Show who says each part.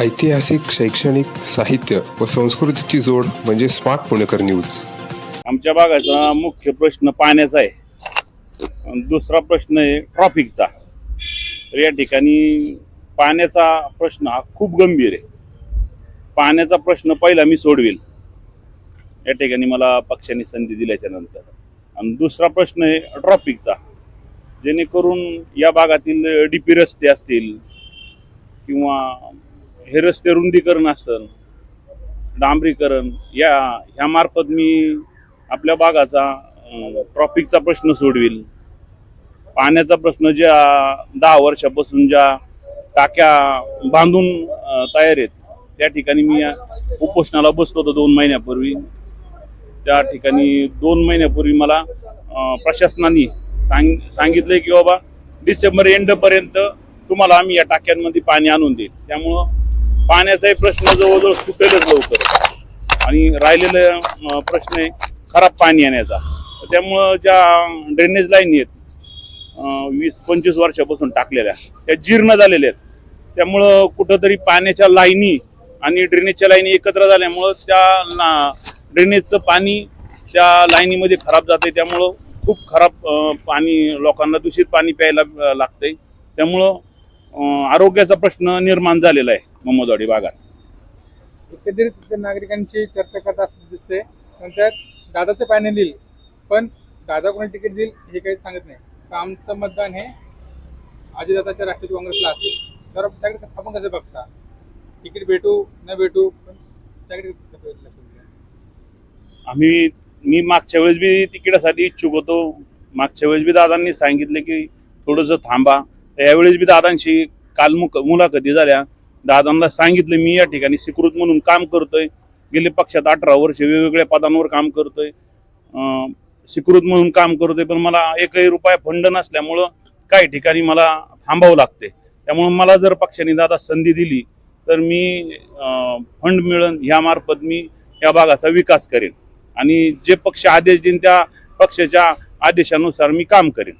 Speaker 1: ऐतिहासिक शैक्षणिक साहित्य व संस्कृतीची जोड म्हणजे स्मार्ट पुणेकर न्यूज.
Speaker 2: आमच्या भागाचा मुख्य प्रश्न पाण्याचा आहे. आणि दुसरा प्रश्न आहे ट्रॉफिकचा. तर या ठिकाणी पाण्याचा प्रश्न हा खूप गंभीर आहे. पाण्याचा प्रश्न पहिला मी सोडवेल. या ठिकाणी मला पक्षाने संधी दिल्याच्या नंतर. आणि दुसरा प्रश्न आहे ट्रॉफिकचा. जेणेकरून या भागातील डी पी रस्ते असतील किंवा हे रस्ते रुंदीकरण असेल डांबरीकरण या ह्यामार्फत मी आपल्या भागाचा ट्रॉफिकचा प्रश्न सोडविल पाण्याचा प्रश्न ज्या दहा वर्षापासून ज्या टाक्या बांधून तयार आहेत त्या ठिकाणी मी उपोषणाला बसलो होतो दोन महिन्यापूर्वी. त्या ठिकाणी दोन महिन्यापूर्वी मला प्रशासनाने सांग सांगितलं की बाबा डिसेंबर एंडपर्यंत तुम्हाला आम्ही या टाक्यांमध्ये पाणी आणून देईल. त्यामुळं पाण्याचाही प्रश्न जवळजवळ सुटेलच लवकर. आणि राहिलेला प्रश्न आहे खराब पाणी येण्याचा. त्यामुळं ज्या ड्रेनेज लाईन आहेत वीस पंचवीस वर्षापासून टाकलेल्या त्या जीर्ण झालेल्या आहेत. त्यामुळं कुठंतरी पाण्याच्या लाईनी आणि ड्रेनेजच्या लाईनी एकत्र झाल्यामुळं त्या ना ड्रेनेजचं पाणी त्या लाईनीमध्ये खराब जाते त्यामुळं खूप खराब पाणी लोकांना दूषित पाणी प्यायला लागतंय. त्यामुळं आरोग्याचा प्रश्न निर्माण झालेला आहे मोमोदवाडी भागात.
Speaker 3: एकंदरीत नागरिकांची चर्चा करत असं दिसते नंतर दादाचं पॅनल येईल. पण दादा कोणी तिकीट देईल हे काही सांगत नाही. तर आमचं मतदान हे अजितदादाच्या राष्ट्रवादी काँग्रेसला असेल. तर त्याकडे आपण कसं बघता? तिकीट भेटू न भेटू पण त्याकडे कसं?
Speaker 2: आम्ही मी मागच्या वेळेस बी तिकिटासाठी इच्छुक होतो. मागच्या वेळेस बी दादांनी सांगितले की थोडंसं थांबा. यावेळेस बी दादांशी काल मुक मुलाखती झाल्या. दादांना सांगितलं मी या ठिकाणी स्वीकृत म्हणून काम करतोय. गेले पक्षात अठरा वर्ष वेगवेगळ्या पदांवर काम करतोय. स्वीकृत म्हणून काम करतोय पण मला एकही रुपया फंड नसल्यामुळं काही ठिकाणी मला थांबावं लागते त्यामुळं मला जर पक्षाने दादा संधी दिली तर मी फंड मिळन ह्यामार्फत मी या भागाचा विकास करेन. आणि जे पक्ष आदेश देईन त्या पक्षाच्या आदेशानुसार मी काम करेन.